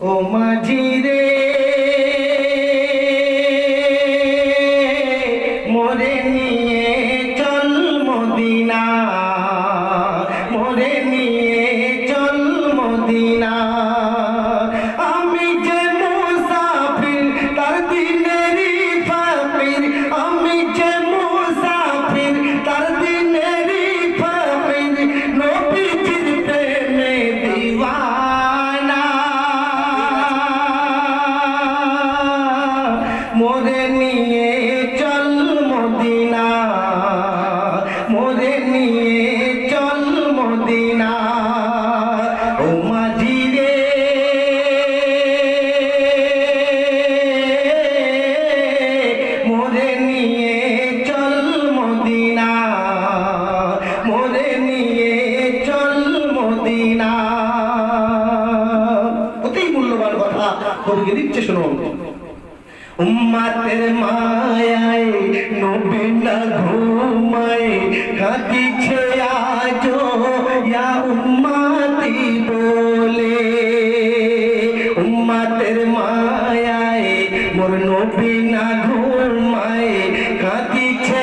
ও মাঝি রে মোরে নিয়ে চল মদিনা মোরে নিয়ে মোরে নিয়ে চল মদিনা, মোরে নিয়ে চল মদিনা। ও মাঝি রে, মোরে নিয়ে চল মদিনা, মোরে নিয়ে চল মদিনা। অতি মূল্যবান কথা কবিকে দিচ্ছে শুনুন। উম্মাতের মায়ায় নবী না ঘুমায় কাঁদিছে আজো ইয়া উম্মাতি বলে। উম্মাতের মায়ায় মোর নবী না ঘুমায় কাঁদিছে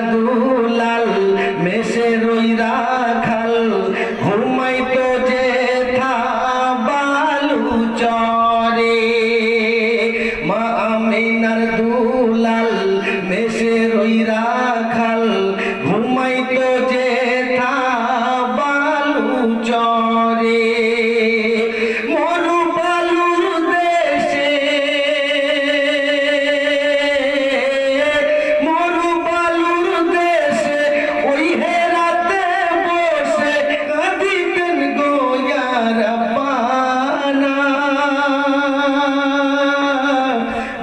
পানা।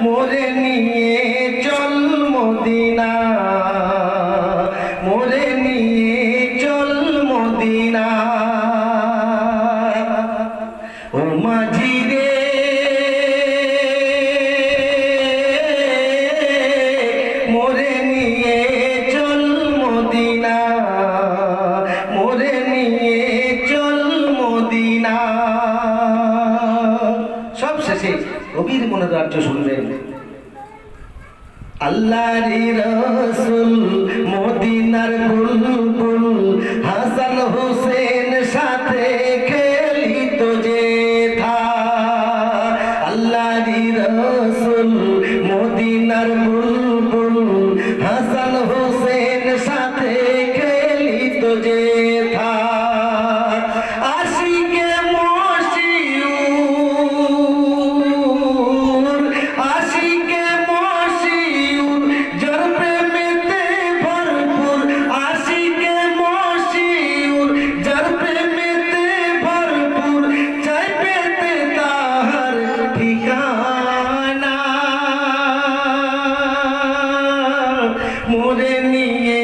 মোরে নিয়ে চল মদিনা গভীর মনোদার্য শুনবেন। আল্লাহর রসুল মদিনার বুলবুল হাসান হোসেন সাথে খেলিত যে থা আল্লাহর রসুল মদিনার நீயே